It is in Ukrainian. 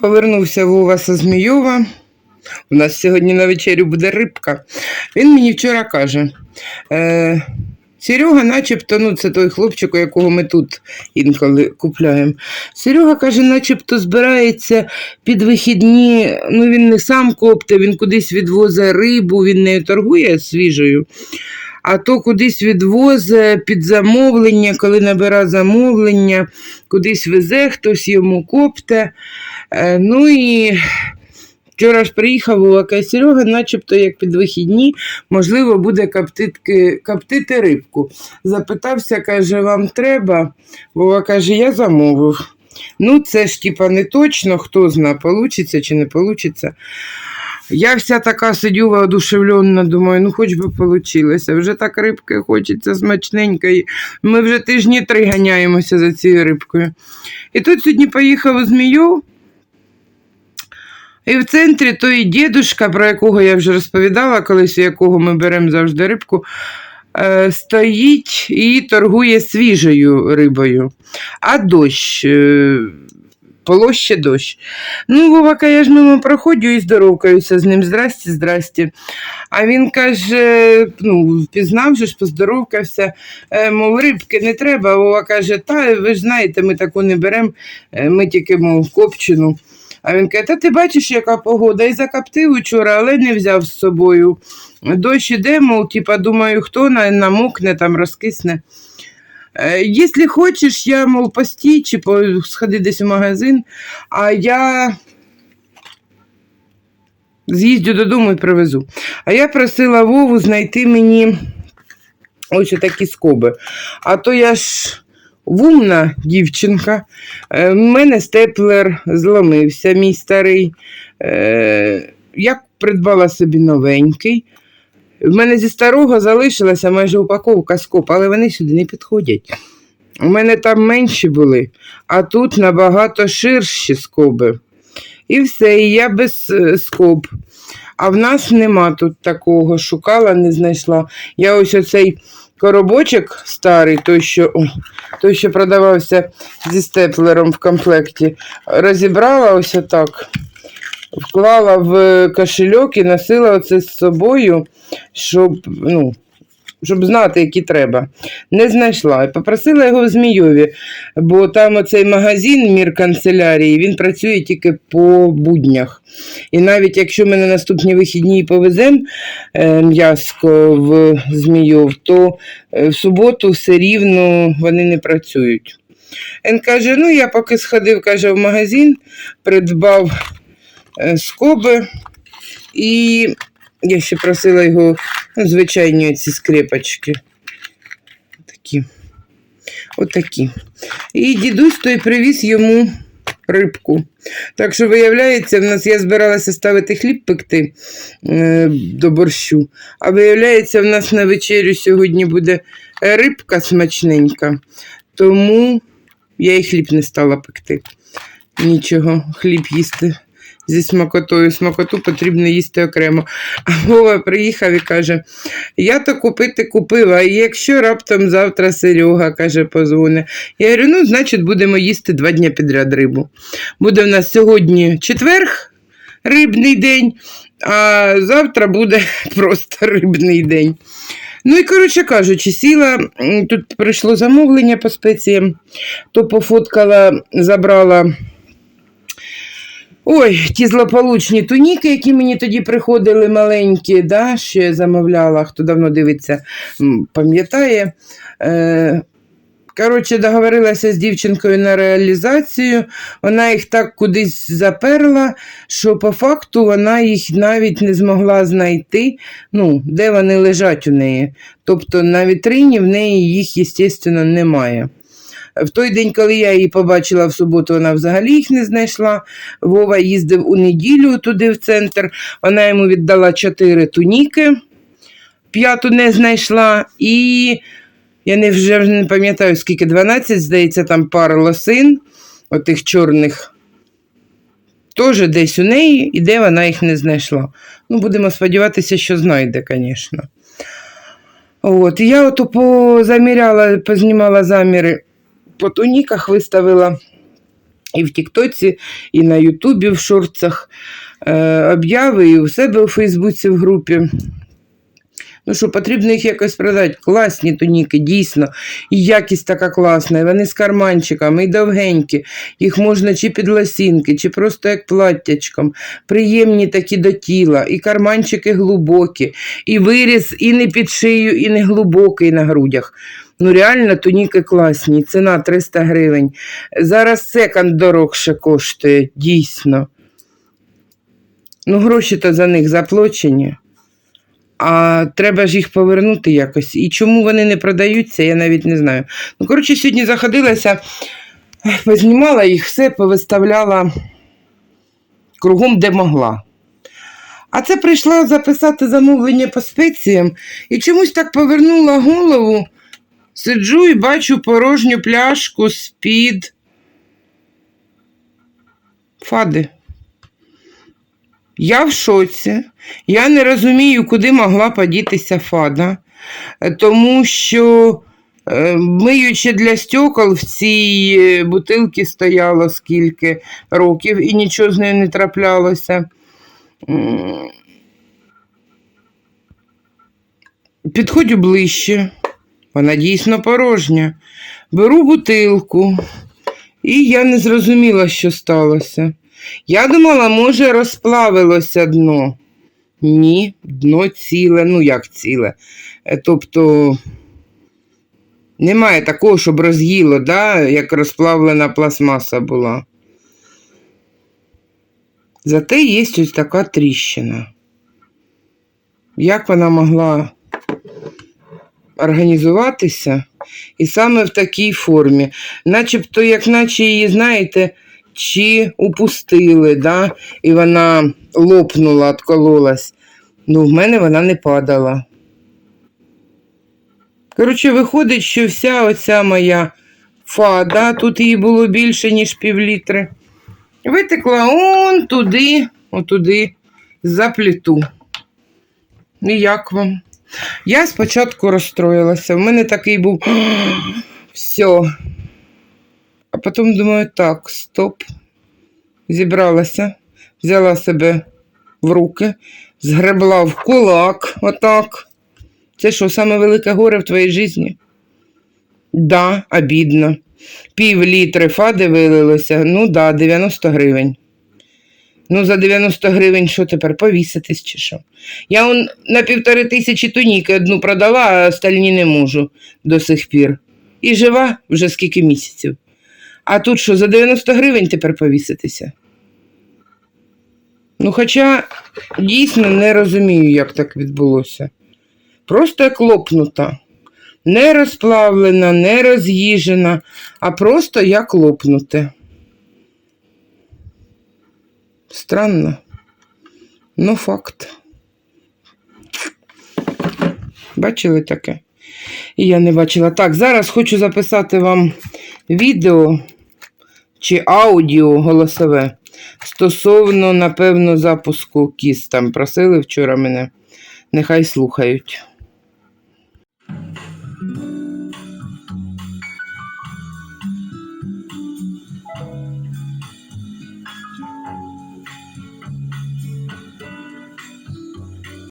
Повернувся Вова со Змійова. У нас сьогодні на вечерю буде рибка. Він мені вчора каже: е, Серега, начебто, ну це той хлопчик, якого ми тут інколи купляємо. Серега каже, начебто збирається під вихідні, ну він не сам копте, він кудись відвозить рибу, він нею торгує свіжою. А то кудись відвозить під замовлення, коли набира замовлення, кудись везе, хтось йому копте. Е, ну і вчора ж приїхав Вова, каже, Серега, начебто як під вихідні, можливо, буде коптити, коптити рибку. Запитався, каже, вам треба? Вова каже, я замовив. Ну, це ж типа не точно, хто знає, получиться чи не получиться. Я вся така сидю воодушевлена, думаю, ну хоч би получилося. Вже так рибки хочеться смачненької. Ми вже тижні три ганяємося за цією рибкою. І тут сьогодні поїхав у Змію. І в центрі той дідушка, про якого я вже розповідала, колись у якого ми беремо завжди рибку, е, стоїть і торгує свіжою рибою. А дощ, е, полоще дощ. Ну, Вовака, я ж мимо проходжу і здоровкаюся з ним. Здрасте, здрасте. А він каже: ну, впізнав же ж, поздоровкався, е, мов, рибки не треба. Вова каже, та ви ж знаєте, ми таку не беремо, ми тільки, мов, копчену. А він каже, та ти бачиш, яка погода, і закоптив учора, але не взяв з собою. Дощ іде, мов, типа, думаю, хто намокне, там розкисне. Е, Якщо хочеш, я, мов, постій чи сходи десь в магазин, а я з'їздю додому і привезу. А я просила Вову знайти мені ось такі скоби. А то я ж вумна дівчинка. Е, В мене степлер зламився, мій старий. Е, Я придбала собі новенький. В мене зі старого залишилася майже упаковка скоб, але вони сюди не підходять. У мене там менші були, а тут набагато ширші скоби. І все, і я без е, скоб. А в нас нема тут такого. Шукала, не знайшла. Я ось оцей коробочок старий, той, що, ой, той, що продавався зі степлером в комплекті, розібрала ось отак, вклала в кошельок і носила оце з собою, щоб, ну, щоб знати, які треба. Не знайшла. І попросила його в Змійові, бо там оцей магазин Мір канцелярії, він працює тільки по буднях. І навіть якщо ми на наступні вихідні повеземо е, м'яско в Змійов, то е, в суботу все рівно вони не працюють. Він каже: ну я поки сходив, каже, в магазин, придбав е, скоби, і я ще просила його, ну, звичайні ці скрепочки. Такі. Отакі. І дідусь той привіз йому рибку. Так що, виявляється, в нас я збиралася ставити хліб пекти е, до борщу. А виявляється, в нас на вечерю сьогодні буде рибка смачненька, тому я і хліб не стала пекти. Нічого, хліб їсти зі смакотою. Смакоту потрібно їсти окремо. А Вова приїхав і каже: Я то купити купила, а якщо раптом завтра Серега каже, позвоне. Я говорю, ну, значить, будемо їсти два дні підряд рибу. Буде в нас сьогодні четверг, рибний день, а завтра буде просто рибний день. Ну і, коротше кажучи, сіла, тут прийшло замовлення по спеціям, то пофоткала, забрала. Ой, ті злополучні туніки, які мені тоді приходили маленькі, да, що я замовляла, хто давно дивиться, пам'ятає. Е, Коротше, договорилася з дівчинкою на реалізацію. Вона їх так кудись заперла, що по факту вона їх навіть не змогла знайти, ну, де вони лежать у неї. Тобто на вітрині в неї їх, звісно, немає. В той день, коли я її побачила в суботу, вона взагалі їх не знайшла. Вова їздив у неділю туди в центр. Вона йому віддала чотири туніки, п'яту не знайшла. І я не вже не пам'ятаю, скільки 12, здається, там пар лосин, отих чорних. теж десь у неї, і де вона їх не знайшла. Ну, будемо сподіватися, що знайде, звісно. От, я ото позаміряла, познімала заміри по туніках, виставила і в Тіктоці, і на Ютубі в шорцах е, обяви, і у себе у Фейсбуці в групі. Ну що, потрібно їх якось продати. Класні туніки, дійсно. І якість така класна, і вони з карманчиками, і довгенькі. Їх можна чи під лосінки, чи просто як платтячком. Приємні такі до тіла, і карманчики глибокі, і виріз і не під шию, і не глибокий на грудях. Ну, реально, туніки класні. Ціна 300 гривень. Зараз секонд дорогше коштує, дійсно. Ну, гроші-то за них заплачені. А треба ж їх повернути якось. І чому вони не продаються, я навіть не знаю. Ну, коротше, сьогодні заходилася, познімала їх все, повиставляла кругом, де могла. А це прийшла записати замовлення по спеціям і чомусь так повернула голову. Сиджу і бачу порожню пляшку з-під фади. Я в шоці. Я не розумію, куди могла подітися фада, тому що, е, миючи для стекол, в цій е, бутилці стояло скільки років і нічого з нею не траплялося. Підходжу ближче. Вона дійсно порожня. Беру бутилку, і я не зрозуміла, що сталося. Я думала, може, розплавилося дно. Ні, дно ціле, ну як ціле. Е, Тобто немає такого, щоб роз'їло, да, як розплавлена пластмаса була. Зате є ось така тріщина. Як вона могла організуватися і саме в такій формі, начебто, як наче її, знаєте, чи упустили, да? і вона лопнула, откололась. Ну, в мене вона не падала. Коротше, виходить, що вся оця моя фада, тут її було більше, ніж півлітри, витекла он туди, отуди, за плиту. І як вам? Я спочатку розстроїлася. У мене такий був все. А потім думаю, так, стоп. Зібралася, взяла себе в руки, згребла в кулак, отак. Це що, саме велике горе в твоїй житті? Да, обідно. Пів літри фади вилилося, ну да, 90 гривень. Ну, за 90 гривень що тепер, повіситись чи що? Я он на півтори тисячі туніки одну продала, а остальні не можу до сих пір. І жива вже скільки місяців. А тут що, за 90 гривень тепер повіситися? Ну, хоча дійсно не розумію, як так відбулося. Просто як лопнута. Не розплавлена, не роз'їжена, а просто як лопнуте. Странно. Ну, факт. Бачили таке? І я не бачила. Так, зараз хочу записати вам відео чи аудіо голосове стосовно, напевно, запуску кіс. Там просили вчора мене. Нехай слухають.